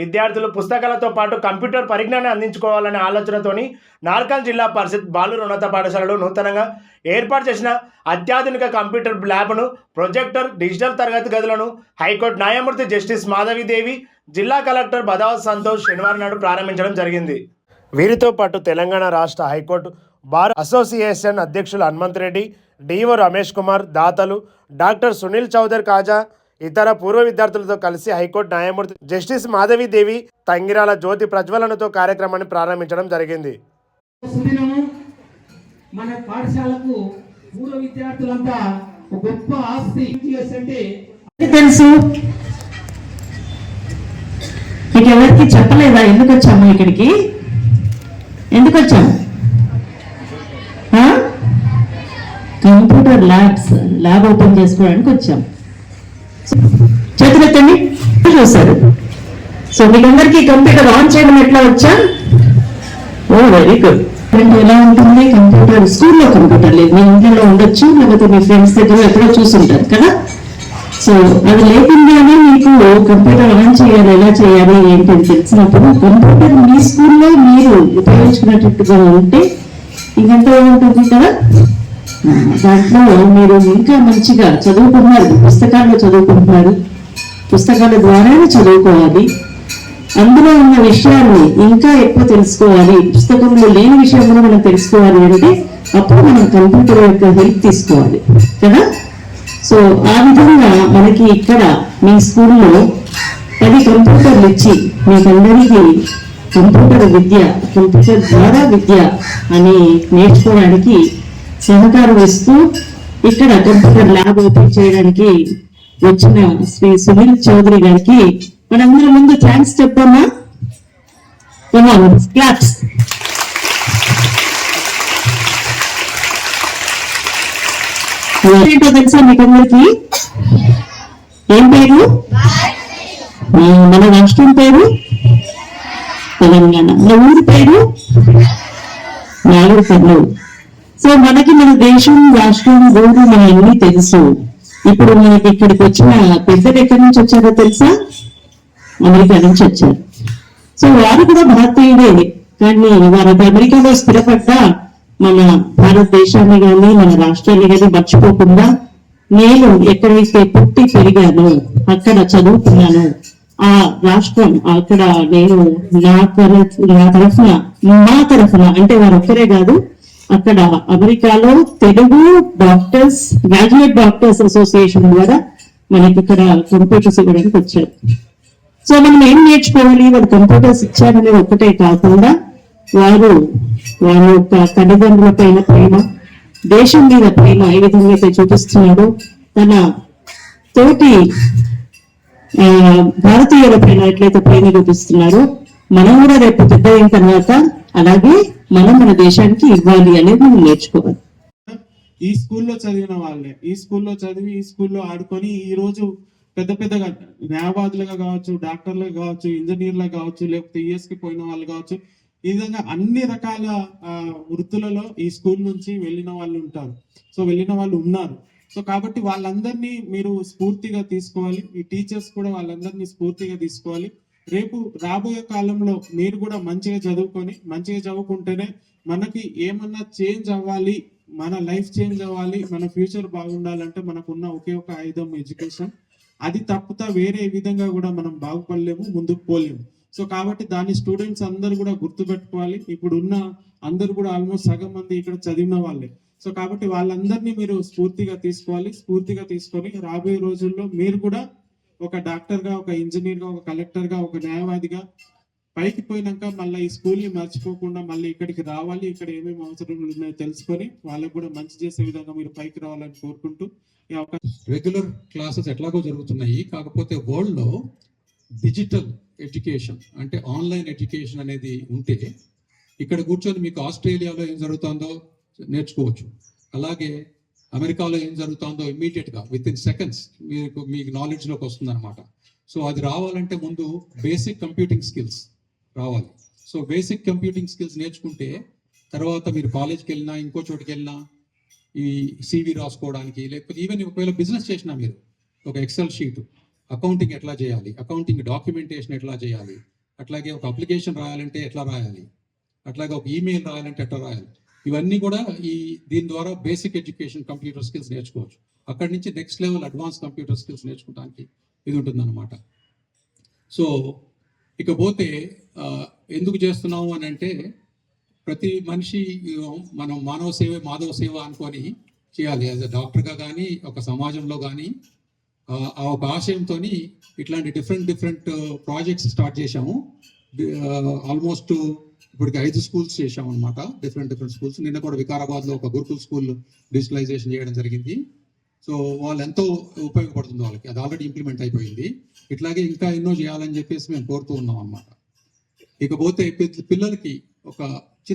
విద్యార్థులు పుస్తకాలతో పాటు కంప్యూటర్ పరిజ్ఞానాన్ని అందించుకోవాలనే ఆలోచనతోని నార్కల్ జిల్లా పరిషత్ బాలుర ఉన్నత పాఠశాలలో నూతనంగా ఏర్పాటు చేసిన అత్యాధునిక కంప్యూటర్ ల్యాబ్ను ప్రొజెక్టర్ డిజిటల్ తరగతి గదులను హైకోర్టు న్యాయమూర్తి జస్టిస్ మాధవిదేవి జిల్లా కలెక్టర్ బదావత్ సంతోష్ శనివారం నాడు ప్రారంభించడం జరిగింది. వీరితో పాటు తెలంగాణ రాష్ట్ర హైకోర్టు బార్ అసోసియేషన్ అధ్యక్షులు హనుమంత్ రెడ్డి డిఓ రమేష్ కుమార్ దాతలు డాక్టర్ సునీల్ చౌదర్ కాజా ఇతర పూర్వ విద్యార్థులతో కలిసి హైకోర్టు న్యాయమూర్తి జస్టిస్ మాధవిదేవి తంగిరాల జ్యోతి ప్రజ్వలనతో కార్యక్రమాన్ని ప్రారంభించడం జరిగింది. మన పాఠశాలకు పూర్వ విద్యార్థులంతా ఒక గొప్ప ఆస్తి అంటే తెలుసు? మీకు ఎవరికి చెప్పలేదా? ఎందుకు వచ్చాము ఇక్కడికి? ఎందుకు వచ్చాము? కంప్యూటర్ ల్యాబ్స్ ల్యాబ్ ఓపెన్ చేసుకోవడానికి వచ్చాం చేతులెత్తండి. చూస్తారు సో మీకందరికీ కంప్యూటర్ ఆన్ చేయడం ఎట్లా వచ్చా? Oh very good. ఎలా ఉంటుంది? కంప్యూటర్ స్కూల్లో కంప్యూటర్ లేదు. మీ ఇంట్లో ఉండొచ్చు లేకపోతే మీ ఫ్రెండ్స్ దగ్గర ఎక్కడో చూసుంటారు కదా? సో అది లేకుండానే మీకు కంప్యూటర్ ఆన్ చేయాలి ఎలా చేయాలి ఏంటి అని తెలిసినప్పుడు కంప్యూటర్ మీ స్కూల్లో మీరు ఉపయోగించుకునేటట్టుగా ఉంటే ఇంకెంత ఉంటుంది కదా? దాంట్లో మీరు ఇంకా మంచిగా చదువుకున్నారు పుస్తకాల్లో చదువుకుంటున్నారు పుస్తకాల ద్వారానే చదువుకోవాలి. అందులో ఉన్న విషయాన్ని ఇంకా ఎక్కువ తెలుసుకోవాలి. పుస్తకంలో లేని విషయం కూడా మనం తెలుసుకోవాలి అంటే అప్పుడు మనం కంప్యూటర్ యొక్క హెల్ప్ తీసుకోవాలి కదా? సో ఆ విధంగా మనకి ఇక్కడ మీ స్కూల్లో పది కంప్యూటర్లు ఇచ్చి మీకందరికీ కంప్యూటర్ విద్య కంప్యూటర్ ద్వారా విద్య అని నేర్చుకోవడానికి సహకారం ఇస్తూ ఇక్కడ కంప్యూటర్ ల్యాబ్ ఓపెన్ చేయడానికి వచ్చిన శ్రీ సునీల్ చౌదరి గారికి మనందరి ముందు థ్యాంక్స్ చెప్పమ్మా క్లాప్స్ ఏంటో తెలుసా మీకందరికి ఏం పేరు? మన రాష్ట్రం పేరు? తెలంగాణ. మన ఊరి పేరు? నాలుగు కర్నూలు. సో మనకి మన దేశం రాష్ట్రం ఊరు మన అన్ని తెలుసు. ఇప్పుడు మనకి ఇక్కడికి వచ్చిన పెద్దలు ఎక్కడి నుంచి వచ్చారో తెలుసా? అమెరికా నుంచి వచ్చారు. సో వారు కూడా భారతీయుడే. కానీ వారు అమెరికాలో స్థిరపడ్డ మన భారతదేశాన్ని కానీ మన రాష్ట్రాన్ని కానీ మర్చిపోకుండా నేను ఎక్కడైతే పుట్టి పెరిగాను అక్కడ చదువుకున్నాను ఆ రాష్ట్రం అక్కడ నేను నా తరఫు నా తరఫున మా తరఫున అంటే వారు ఒక్కరే కాదు అక్కడ అమెరికాలో Telugu doctors graduate doctors association ద్వారా మనకి ఇక్కడ కంప్యూటర్స్ ఇవ్వడానికి వచ్చారు. సో మనం ఏం నేర్చుకోవాలి? వాళ్ళు కంప్యూటర్స్ ఇచ్చారనేది ఒక్కటే కాకుండా వారు వారి యొక్క తల్లిదండ్రుల పైన ప్రేమ దేశం మీద ప్రేమ ఏ విధంగా అయితే చూపిస్తున్నాడో తన తోటి భారతీయుల పైన ఎట్లయితే ప్రేమ చూపిస్తున్నారు మనం కూడా రేపు పెద్ద అయిన తర్వాత అలాగే మనం మన దేశానికి ఇవ్వాలి అనేది మనం నేర్చుకోవాలి. ఈ స్కూల్లో చదివిన వాళ్ళే ఈ స్కూల్లో చదివి ఈ స్కూల్లో ఆడుకొని ఈ రోజు పెద్ద పెద్దగా న్యాయవాదులుగా కావచ్చు డాక్టర్లుగా కావచ్చు ఇంజనీర్లుగా కావచ్చు లేకపోతే ES కి పోయిన వాళ్ళు కావచ్చు ఈ విధంగా అన్ని రకాల వృత్తులలో ఈ స్కూల్ నుంచి వెళ్ళిన వాళ్ళు ఉంటారు. సో వెళ్ళిన వాళ్ళు ఉన్నారు. సో కాబట్టి వాళ్ళందరినీ మీరు స్ఫూర్తిగా తీసుకోవాలి. ఈ టీచర్స్ కూడా వాళ్ళందరినీ స్ఫూర్తిగా తీసుకోవాలి. రేపు రాబోయే కాలంలో మీరు కూడా మంచిగా చదువుకొని మంచిగా చదువుకుంటేనే మనకి ఏమన్నా చేంజ్ అవ్వాలి మన లైఫ్ చేంజ్ అవ్వాలి మన ఫ్యూచర్ బాగుండాలంటే మనకున్న ఒకే ఒక ఆయుధం ఎడ్యుకేషన్ అది తప్పుతా వేరే విధంగా కూడా మనం బాగుపడలేము ముందుకు పోలేము. సో కాబట్టి దాని స్టూడెంట్స్ అందరు కూడా గుర్తుపెట్టుకోవాలి. ఇప్పుడు ఉన్న అందరు కూడా ఆల్మోస్ట్ సగం మంది ఇక్కడ చదివిన వాళ్ళే. సో కాబట్టి వాళ్ళందరినీ మీరు స్ఫూర్తిగా తీసుకోవాలి స్ఫూర్తిగా తీసుకొని రాబోయే రోజుల్లో మీరు కూడా ఒక డాక్టర్గా ఒక ఇంజనీర్గా ఒక కలెక్టర్గా ఒక న్యాయవాదిగా పైకి పోయినాక మళ్ళీ ఈ స్కూల్ని మర్చిపోకుండా మళ్ళీ ఇక్కడికి రావాలి ఇక్కడ ఏమేమి అవసరాలు ఉన్నాయో తెలుసుకొని వాళ్ళకు కూడా మంచి చేసే విధంగా మీరు పైకి రావాలని కోరుకుంటూ ఈ అవకాశం రెగ్యులర్ క్లాసెస్ ఎట్లాగో జరుగుతున్నాయి. కాకపోతే వరల్డ్లో డిజిటల్ ఎడ్యుకేషన్ అంటే ఆన్లైన్ ఎడ్యుకేషన్ అనేది ఉంటే ఇక్కడ కూర్చొని మీకు ఆస్ట్రేలియాలో ఏం జరుగుతుందో నేర్చుకోవచ్చు. అలాగే అమెరికాలో ఏం జరుగుతుందో ఇమ్మీడియట్గా విత్ ఇన్ సెకండ్స్ మీకు మీకు నాలెడ్జ్లోకి వస్తుంది అనమాట సో అది రావాలంటే ముందు బేసిక్ కంప్యూటింగ్ స్కిల్స్ రావాలి. సో బేసిక్ కంప్యూటింగ్ స్కిల్స్ నేర్చుకుంటే తర్వాత మీరు కాలేజ్కి వెళ్ళినా ఇంకో చోటుకి వెళ్ళినా ఈ సివి రాసుకోవడానికి లేకపోతే ఈవెన్ ఒకవేళ బిజినెస్ చేసినా మీరు ఒక ఎక్సెల్ షీట్ అకౌంటింగ్ ఎట్లా చేయాలి అకౌంటింగ్ డాక్యుమెంటేషన్ ఎట్లా చేయాలి అట్లాగే ఒక అప్లికేషన్ రాయాలంటే ఎట్లా రాయాలి అట్లాగే ఒక ఈమెయిల్ రాయాలంటే ఎట్లా రాయాలి ఇవన్నీ కూడా ఈ దీని ద్వారా బేసిక్ ఎడ్యుకేషన్ కంప్యూటర్ స్కిల్స్ నేర్చుకోవచ్చు. అక్కడి నుంచి next level advance computer skills నేర్చుకోవడానికి ఇది ఉంటుందన్నమాట. సో ఇకపోతే ఎందుకు చేస్తున్నాము అని అంటే ప్రతి మనిషి మనం మానవ సేవ మాధవ సేవ అనుకొని చేయాలి. యాజ్ అ డాక్టర్గా కానీ ఒక సమాజంలో కానీ ఆ ఒక ఆశయంతో ఇట్లాంటి డిఫరెంట్ డిఫరెంట్ ప్రాజెక్ట్స్ స్టార్ట్ చేశాము. ఆల్మోస్ట్ ఇప్పటికి ఐదు స్కూల్స్ చేశాం అనమాట డిఫరెంట్ డిఫరెంట్ స్కూల్స్ నిన్న కూడా వికారాబాద్లో ఒక గురుకుల్ స్కూల్ డిజిటలైజేషన్ చేయడం జరిగింది. సో వాళ్ళు ఎంతో ఉపయోగపడుతుంది వాళ్ళకి. అది ఆల్రెడీ ఇంప్లిమెంట్ అయిపోయింది. ఇట్లాగే ఇంకా ఎన్నో చేయాలని చెప్పేసి మేము కోరుతూ ఉన్నాం అనమాట ఇకపోతే పిల్లలకి ఒక చిన్న